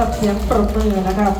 รับเสียงปรบมือนะครับ